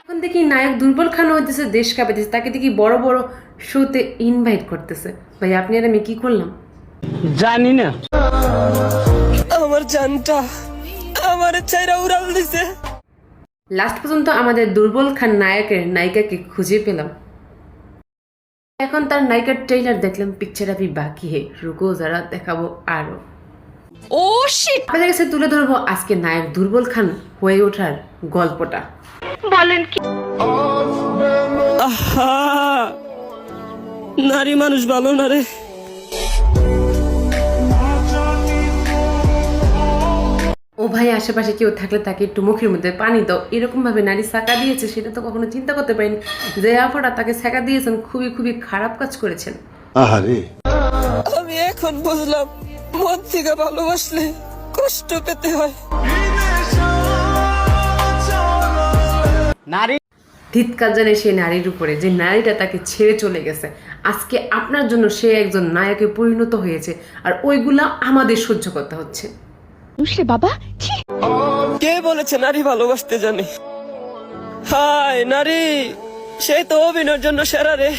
এখন দেখি নায়ক দুর্বল হইতেছে দেশ কাঁপাইতেছে তাকে দেখি বড় বড় শোতে ইনভাইট করতেছে। ভাই আপনি আর আমি কি করলাম? জানি না। আমার জানটা আমার উড়াল দিছে। লাস্ট পর্যন্ত আমাদের দুর্বল খান নায়কের নায়িকাকে খুঁজে পেলাম। এখন তার নায়িকার ট্রেলার দেখলাম পিকচার আপনি বাকি হে রুকো যারা দেখাবো আরও। ও শিট আপনাদের কাছে তুলে ধরবো আজকে নায়ক দুর্বল খান হয়ে ওঠার গল্পটা। আহা! নারী মানুষ ভালো না রে। ও ভাই আশেপাশে কেউ থাকলে তাকে একটু মুখের মধ্যে পানি দাও। এরকম ভাবে নারী সাকা দিয়েছে সেটা তো কখনো চিন্তা করতে পারিনি। যে আফারা তাকে সাকা দিয়েছেন খুবই খুবই খারাপ কাজ করেছেন। আহারে। আমি এখন বুঝলাম মন থেকে ভালোবাসলে কষ্ট পেতে হয়। নারী ধিৎকার জানে সেই নারীর উপরে যে নারীটা তাকে ছেড়ে চলে গেছে। আজকে আপনার জন্য সে একজন নায়কে পরিণত হয়েছে আর ওইগুলা আমাদের সহ্য করতে হচ্ছে। বাবা? কে বলেছে নারী ভালোবাসতে জানে? হায় নারী সেই তো অভিনয়ের জন্য সেরা রে।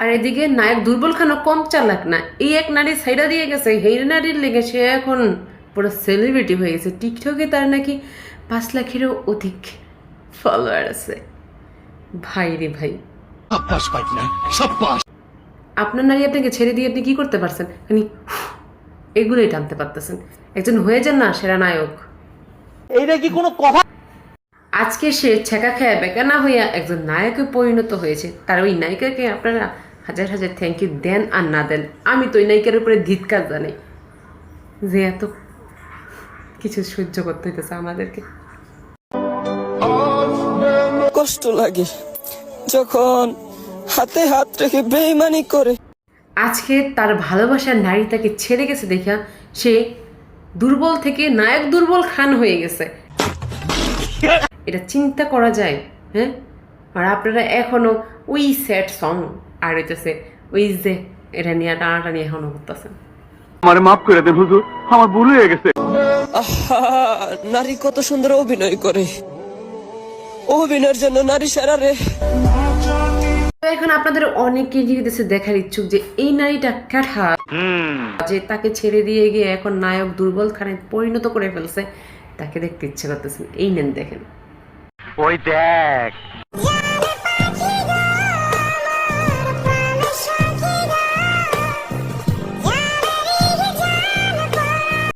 আর এদিকে নায়ক দুর্বল খানও কম চালাক না। এই এক নারী সাইডা দিয়ে গেছে এই নারীর লেগে সে এখন পুরো সেলিব্রিটি হয়ে গেছে। টিকটকে তার নাকি পাঁচ লাখেরও অধিক ফলোয়ার আছে। ভাই রে ভাই। আপনার নারী আপনাকে ছেড়ে দিয়ে আপনি কি করতে পারছেন? মানে এগুলোই টানতে পারতেছেন। একজন হয়ে যান না সেরা নায়ক। এইটা কি কোনো কথা? আজকে সে ছেঁকা খেয়ে বেকানা হইয়া একজন নায়কে পরিণত হয়েছে। তার ওই নায়িকাকে আপনারা হাজার হাজার থ্যাংক ইউ দেন আর না দেন আমি তো ওই নায়িকার উপরে ধিৎকার জানাই। যে এত কিছু সহ্য করতে হইতেছে আমাদেরকে। কষ্ট লাগে যখন হাতে হাত রেখে বেইমানি করে। আজকে তার ভালোবাসার নারী তাকে ছেড়ে গেছে দেখা সে দুর্বল থেকে নায়ক দুর্বল খান হয়ে গেছে। এটা চিন্তা করা যায় হ্যাঁ? আর আপনারা এখনও ওই স্যাড সং আর হইতেছে ওই যে এটা নিয়ে টানাটানি এখনও করতেছেন। আমার মাফ করে দেন হুজুর আমার ভুল হয়ে গেছে। আহা নারী কত সুন্দর অভিনয় করে। অভিনয়ের জন্য নারী সেরা রে। এখন আপনাদের অনেকে জিজ্ঞেস দেখার ইচ্ছুক যে এই নারীটা কাঠা যে তাকে ছেড়ে দিয়ে গিয়ে এখন নায়ক দুর্বল খানে পরিণত করে ফেলছে তাকে দেখতে ইচ্ছে করতেছেন এই নেন দেখেন। ওই দেখ।